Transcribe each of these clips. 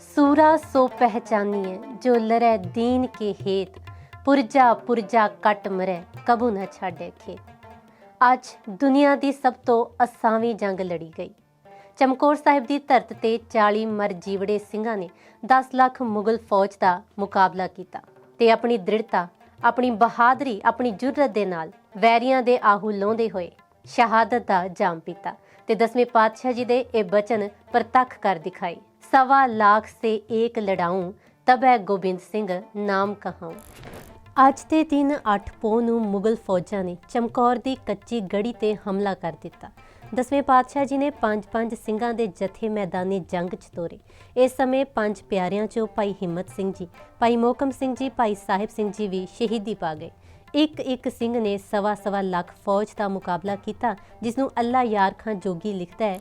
ਸੂਰਾ ਸੋ ਪਹਿਚਾਨੀਏ ਜੋ ਲਰੈ ਦੀਨ ਕੇ ਹੇਤ, ਪੁਰਜਾ ਪੁਰਜਾ ਕਟ ਮਰੈ, ਕਬੂ ਨਾ ਛਾੜੇ ਖੇਤ। ਅੱਜ ਦੁਨੀਆ ਦੀ ਸਭ ਤੋਂ ਅਸਾਵੀਂ ਜੰਗ ਲੜੀ ਗਈ। ਚਮਕੌਰ ਸਾਹਿਬ ਦੀ ਧਰਤ ਤੇ 40 ਮਰ ਜੀਵੜੇ ਸਿੰਘਾਂ ਨੇ 10 ਲੱਖ ਮੁਗਲ ਫੌਜ ਦਾ ਮੁਕਾਬਲਾ ਕੀਤਾ ਤੇ ਆਪਣੀ ਦ੍ਰਿੜਤਾ, ਆਪਣੀ ਬਹਾਦਰੀ, ਆਪਣੀ ਜੁਰਅਤ ਦੇ ਨਾਲ ਵੈਰੀਆਂ ਦੇ ਆਹੂ ਲਾਉਂਦੇ ਹੋਏ ਸ਼ਹਾਦਤ ਦਾ ਜਾਮ ਪੀਤਾ ਤੇ ਦਸਵੇਂ ਪਾਤਸ਼ਾਹ ਜੀ ਦੇ ਇਹ ਬਚਨ ਪ੍ਰਤੱਖ ਕਰ ਦਿਖਾਈ ਸਵਾ ਲੱਖ ਸੇ ਏਕ ਲੜਾऊं ਤਬੈ ਗੋਬਿੰਦ ਸਿੰਘ ਨਾਮ ਕਹਾऊं ਅੱਜ ਦੇ ਦਿਨ 8 ਪੋਹ ਨੂੰ ਮੁਗਲ ਫੌਜਾਂ ਨੇ ਚਮਕੌਰ ਦੀ ਕੱਚੀ ਗੜੀ ਤੇ ਹਮਲਾ ਕਰ ਦਿੱਤਾ ਦਸਵੇਂ ਪਾਤਸ਼ਾਹ ਜੀ ਨੇ ਪੰਜ ਪੰਜ ਸਿੰਘਾਂ ਦੇ ਜਥੇ ਮੈਦਾਨੀ ਜੰਗ 'ਚ ਤੋਰੇ ਇਸ ਸਮੇਂ ਪੰਜ ਪਿਆਰਿਆਂ 'ਚੋਂ ਭਾਈ ਹਿੰਮਤ ਸਿੰਘ ਜੀ ਭਾਈ ਮੋਕਮ ਸਿੰਘ ਜੀ ਭਾਈ ਸਾਹਿਬ ਸਿੰਘ ਜੀ ਵੀ ਸ਼ਹੀਦੀ ਪਾ ਗਏ ਇੱਕ ਇੱਕ ਸਿੰਘ ਨੇ ਸਵਾ ਸਵਾ ਲੱਖ ਫੌਜ ਦਾ ਮੁਕਾਬਲਾ ਕੀਤਾ ਜਿਸ ਨੂੰ ਅੱਲਾ ਯਾਰ ਖਾਂ ਜੋਗੀ ਲਿਖਦਾ ਹੈ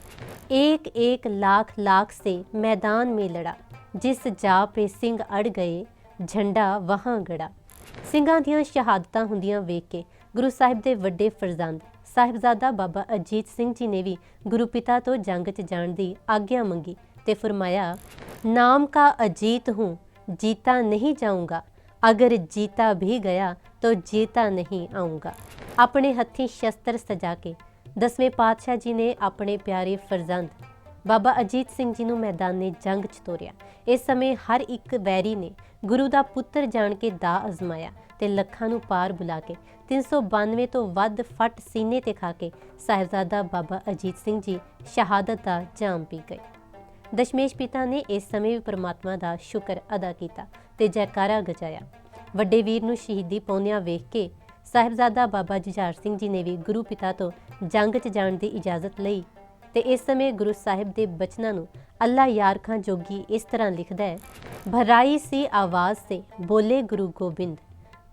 ਇੱਕ ਇੱਕ ਲੱਖ ਲੱਖ ਸੇ ਮੈਦਾਨ ਮੇ ਲੜਾ, ਜਿਸ ਜਾ ਪੇ ਸਿੰਘ ਅੜ ਗਏ, ਝੰਡਾ ਵਹਾਂ ਗੜਾ ਸਿੰਘਾਂ ਦੀਆਂ ਸ਼ਹਾਦਤਾਂ ਹੁੰਦੀਆਂ ਵੇਖ ਕੇ ਗੁਰੂ ਸਾਹਿਬ ਦੇ ਵੱਡੇ ਫਰਜ਼ੰਦ ਸਾਹਿਬਜ਼ਾਦਾ ਬਾਬਾ ਅਜੀਤ ਸਿੰਘ ਜੀ ਨੇ ਵੀ ਗੁਰੂ ਪਿਤਾ ਤੋਂ ਜੰਗ 'ਚ ਜਾਣ ਦੀ ਆਗਿਆ ਮੰਗੀ ਤੇ ਫਰਮਾਇਆ, ਨਾਮ ਕਾ ਅਜੀਤ ਹੂੰ, ਜੀਤਾ ਨਹੀਂ ਜਾਊਂਗਾ, ਅਗਰ ਜੀਤਾ ਵੀ ਗਿਆ ਤਾਂ ਜੀਤਾ ਨਹੀਂ ਆਊਂਗਾ ਆਪਣੇ ਹੱਥੀਂ ਸ਼ਸਤਰ ਸਜਾ ਕੇ, ਦਸਵੇਂ ਪਾਤਸ਼ਾਹ ਜੀ ਨੇ ਆਪਣੇ ਪਿਆਰੇ ਫਰਜ਼ੰਦ, ਬਾਬਾ ਅਜੀਤ ਸਿੰਘ ਜੀ ਨੂੰ ਮੈਦਾਨੇ ਜੰਗ 'ਚ ਤੋਰਿਆ। ਇਸ ਸਮੇਂ ਹਰ ਇੱਕ ਵੈਰੀ ਨੇ ਗੁਰੂ ਦਾ ਪੁੱਤਰ ਜਾਣ ਕੇ ਦਾ ਅਜ਼ਮਾਇਆ ਤੇ ਲੱਖਾਂ ਨੂੰ ਪਾਰ ਬੁਲਾ ਕੇ 392 ਤੋਂ ਵੱਧ ਫੱਟ ਸੀਨੇ ਤੇ ਖਾ ਕੇ ਸਾਹਿਬਜ਼ਾਦਾ ਬਾਬਾ ਅਜੀਤ ਸਿੰਘ ਜੀ ਸ਼ਹਾਦਤ ਦਾ ਜਾਮ ਪੀ ਗਏ। ਦਸ਼ਮੇਸ਼ ਪਿਤਾ ਨੇ ਇਸ ਸਮੇਂ ਵੀ ਪ੍ਰਮਾਤਮਾ ਦਾ ਸ਼ੁਕਰ ਅਦਾ ਕੀਤਾ ਤੇ ਜੈਕਾਰਾ ਗਜਾਇਆ। ਵੱਡੇ ਵੀਰ ਨੂੰ ਸ਼ਹੀਦੀ ਪਾਉਂਦਿਆਂ ਵੇਖ ਕੇ ਸਾਹਿਬਜ਼ਾਦਾ ਬਾਬਾ ਜੁਝਾਰ ਸਿੰਘ ਜੀ ਨੇ ਵੀ ਗੁਰੂ ਪਿਤਾ ਤੋਂ ਜੰਗ 'ਚ ਜਾਣ ਦੀ ਇਜਾਜ਼ਤ ਲਈ ਤੇ ਇਸ ਸਮੇਂ ਗੁਰੂ ਸਾਹਿਬ ਦੇ ਬਚਨਾਂ ਨੂੰ ਅੱਲਾ ਯਾਰ ਖਾਂ ਜੋਗੀ ਇਸ ਤਰ੍ਹਾਂ ਲਿਖਦਾ ਹੈ, ਭਰਾਈ ਸੀ ਆਵਾਜ਼ ਸੇ, ਬੋਲੇ ਗੁਰੂ ਗੋਬਿੰਦ।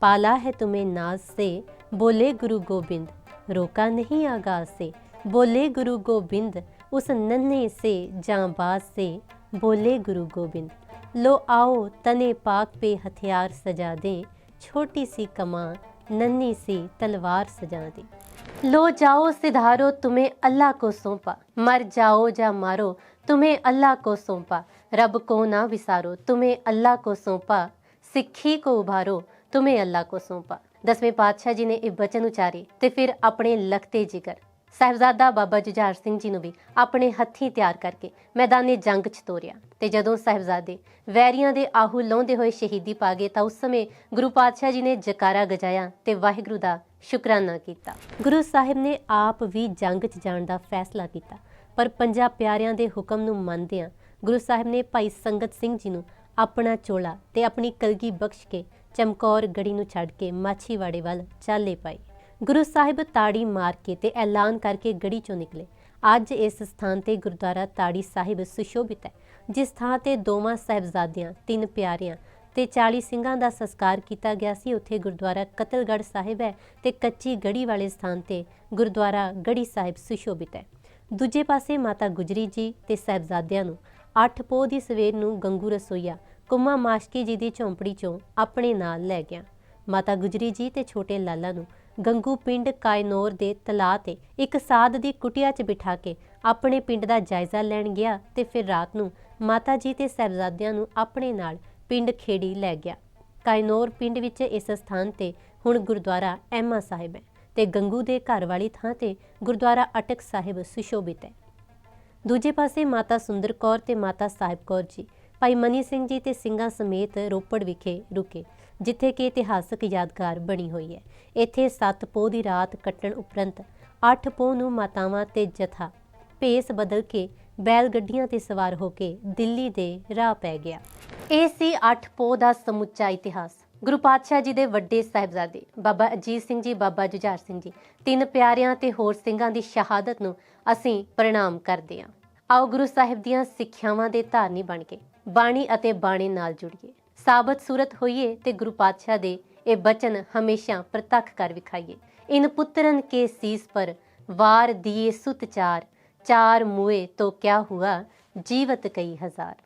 ਪਾਲਾ ਹੈ ਤੁਮੇ ਨਾਜ਼ ਸੇ, ਬੋਲੇ ਗੁਰੂ ਗੋਬਿੰਦ। ਰੋਕਾ ਨਹੀਂ ਆਗਾਜ਼ ਸੇ, ਬੋਲੇ ਗੁਰੂ ਗੋਬਿੰਦ। ਉਸ ਨੰਨੇ ਸੇ ਜਾਂ ਜਾਂਬਾਜ਼ ਸੇ, ਬੋਲੇ ਗੁਰੂ ਗੋਬਿੰਦ। लो आओ तने पाक पे हथियार सजा दें छोटी सी कमान नन्ही सी तलवार सजा दें लो जाओ सिधारो तुम्हें अल्लाह को सौंपा मर जाओ जा मारो तुम्हें अल्लाह को सौंपा रब को ना विसारो तुम्हें अल्लाह को सौंपा ਸਿੱਖੀ ਕੋ ਉਭਾਰੋ ਤੁਮੇ ਅੱਲਾ ਕੋ ਸੌਂਪਾ ਦਸਵੇਂ ਪਾਤਸ਼ਾਹ ਜੀ ਨੇ ਇਹ ਬਚਨ ਉਚਾਰੇ ਤੇ ਫਿਰ ਆਪਣੇ ਲਖਤੇ ਜਿਗਰ ਸਾਹਿਬਜ਼ਾਦਾ ਬਾਬਾ ਜੁਝਾਰ ਸਿੰਘ ਜੀ ਨੂੰ ਵੀ ਆਪਣੇ ਹੱਥੀਂ ਤਿਆਰ ਕਰਕੇ ਮੈਦਾਨੇ ਜੰਗ 'ਚ ਤੋਰਿਆ ਤੇ ਜਦੋਂ ਸਾਹਿਬਜ਼ਾਦੇ ਵੈਰੀਆਂ ਦੇ ਆਹੂ ਲਾਉਂਦੇ ਹੋਏ ਸ਼ਹੀਦੀ ਪਾ ਗਏ ਤਾਂ ਉਸ ਸਮੇਂ ਗੁਰੂ ਪਾਤਸ਼ਾਹ ਜੀ ਨੇ ਜਕਾਰਾ ਗਜਾਇਆ ਤੇ ਵਾਹਿਗੁਰੂ ਦਾ ਸ਼ੁਕਰਾਨਾ ਕੀਤਾ। ਗੁਰੂ ਸਾਹਿਬ ਨੇ ਆਪ ਵੀ ਜੰਗ 'ਚ ਜਾਣ ਦਾ ਫੈਸਲਾ ਕੀਤਾ, ਪਰ ਪੰਜਾਂ ਪਿਆਰਿਆਂ ਦੇ ਹੁਕਮ ਨੂੰ ਮੰਨਦਿਆਂ ਗੁਰੂ ਸਾਹਿਬ ਨੇ ਭਾਈ ਸੰਗਤ ਸਿੰਘ ਜੀ ਨੂੰ ਆਪਣਾ ਚੋਲਾ ਤੇ ਆਪਣੀ ਕਲਗੀ ਬਖਸ਼ ਕੇ ਚਮਕੌਰ ਗੜੀ ਨੂੰ ਛੱਡ ਕੇ ਮਾਛੀਵਾੜੇ ਵੱਲ ਚਾਲੇ ਪਾਈ ਗੁਰੂ ਸਾਹਿਬ ਤਾੜੀ ਮਾਰ ਕੇ ਤੇ ਐਲਾਨ ਕਰਕੇ ਗੜੀ ਚੋਂ ਨਿਕਲੇ। ਅੱਜ ਇਸ ਸਥਾਨ ਤੇ ਗੁਰਦੁਆਰਾ ਤਾੜੀ ਸਾਹਿਬ ਸੁਸ਼ੋਭਿਤ ਹੈ, ਜਿਸ ਥਾਂ ਤੇ ਦੋਵਾਂ ਸਾਹਿਬਜ਼ਾਦਿਆਂ, ਤਿੰਨ ਪਿਆਰਿਆਂ ਤੇ 40 ਸਿੰਘਾਂ ਦਾ ਸੰਸਕਾਰ ਕੀਤਾ ਗਿਆ ਸੀ। ਉੱਥੇ ਗੁਰਦੁਆਰਾ ਕਤਲਗੜ੍ਹ ਸਾਹਿਬ ਹੈ ਤੇ ਕੱਚੀ ਗੜੀ ਵਾਲੇ ਸਥਾਨ ਤੇ ਗੁਰਦੁਆਰਾ ਗੜੀ ਸਾਹਿਬ ਸੁਸ਼ੋਭਿਤ ਹੈ। ਦੂਜੇ ਪਾਸੇ ਮਾਤਾ ਗੁਜਰੀ ਜੀ ਤੇ ਸਾਹਿਬਜ਼ਾਦਿਆਂ ਨੂੰ 8 ਪੋਹ ਦੀ ਸਵੇਰ ਨੂੰ ਗੰਗੂ ਰਸੋਈਆ ਕੁਮਾ ਮਾਸ਼ਕੀ ਜੀ ਦੀ ਝੌਂਪੜੀ ਚੋਂ ਆਪਣੇ ਨਾਲ ਲੈ ਗਿਆ। ਮਾਤਾ ਗੁਜਰੀ ਜੀ ਤੇ ਛੋਟੇ ਲਾਲਾ ਨੂੰ ਗੰਗੂ ਪਿੰਡ ਕਾਇਨੌਰ ਦੇ ਤਲਾਅ ਤੇ ਇੱਕ ਸਾਧ ਦੀ ਕੁਟਿਆ 'ਚ ਬਿਠਾ ਕੇ ਆਪਣੇ ਪਿੰਡ ਦਾ ਜਾਇਜ਼ਾ ਲੈਣ ਗਿਆ ਤੇ ਫਿਰ ਰਾਤ ਨੂੰ ਮਾਤਾ ਜੀ ਤੇ ਸਾਹਿਬਜ਼ਾਦਿਆਂ ਨੂੰ ਆਪਣੇ ਨਾਲ ਪਿੰਡ ਖੇੜੀ ਲੈ ਗਿਆ। ਕਾਇਨੌਰ ਪਿੰਡ ਵਿੱਚ ਇਸ ਸਥਾਨ ਤੇ ਹੁਣ ਗੁਰਦੁਆਰਾ ਐਮਾ ਸਾਹਿਬ ਹੈ ਤੇ ਗੰਗੂ ਦੇ ਘਰ ਵਾਲੀ ਥਾਂ ਤੇ ਗੁਰਦੁਆਰਾ ਅਟਕ ਸਾਹਿਬ ਸੁਸ਼ੋਭਿਤ ਹੈ। ਦੂਜੇ ਪਾਸੇ ਮਾਤਾ ਸੁੰਦਰ ਕੌਰ ਤੇ ਮਾਤਾ ਸਾਹਿਬ ਕੌਰ ਜੀ, ਭਾਈ ਮਨੀ ਸਿੰਘ ਜੀ ਤੇ ਸਿੰਘਾਂ ਸਮੇਤ ਰੋਪੜ ਵਿਖੇ ਰੁਕੇ। ਜਿੱਥੇ ਕਿ ਇਤਿਹਾਸਕ ਯਾਦਗਾਰ ਬਣੀ ਹੋਈ ਹੈ। ਇੱਥੇ 7 ਪੋਹ ਦੀ ਰਾਤ ਕੱਟਣ ਉਪਰੰਤ 8 ਪੋਹ ਨੂੰ ਮਾਤਾਵਾਂ ਤੇ ਜਥਾ ਭੇਸ ਬਦਲ ਕੇ ਬੈਲ ਗੱਡੀਆਂ ਤੇ ਸਵਾਰ ਹੋ ਕੇ ਦਿੱਲੀ ਦੇ ਰਾਹ ਪੈ ਗਿਆ। ਇਹ ਸੀ 8 ਪੋਹ ਦਾ ਸਮੁੱਚਾ ਇਤਿਹਾਸ। ਗੁਰੂ ਪਾਤਸ਼ਾਹ ਜੀ ਦੇ ਵੱਡੇ ਸਾਹਿਬਜ਼ਾਦੇ ਬਾਬਾ ਅਜੀਤ ਸਿੰਘ ਜੀ, ਬਾਬਾ ਜੁਝਾਰ ਸਿੰਘ ਜੀ, ਤਿੰਨ ਪਿਆਰਿਆਂ ਤੇ ਹੋਰ ਸਿੰਘਾਂ ਦੀ ਸ਼ਹਾਦਤ ਨੂੰ ਅਸੀਂ ਪ੍ਰਣਾਮ ਕਰਦੇ ਹਾਂ। ਆਓ ਗੁਰੂ ਸਾਹਿਬ ਦੀਆਂ ਸਿੱਖਿਆਵਾਂ ਦੇ ਧਾਰਨੀ ਬਣ ਕੇ ਬਾਣੀ ਅਤੇ ਬਾਣੇ ਨਾਲ ਜੁੜੀਏ। ਸਾਬਤ ਸੂਰਤ ਹੋਈਏ ਤੇ ਗੁਰੂ ਪਾਤਸ਼ਾਹ ਦੇ ਇਹ ਬਚਨ ਹਮੇਸ਼ਾ ਪ੍ਰਤੱਖ ਕਰ ਵਿਖਾਈਏ। ਇਨ ਪੁੱਤਰਨ ਕੇ ਸੀਸ ਪਰ ਵਾਰ ਦੀਏ ਸੁਤ ਚਾਰ ਚਾਰ ਮੁਏ ਤੋ ਕਿਆ ਹੁਆ ਜੀਵਤ ਕਈ ਹਜ਼ਾਰ।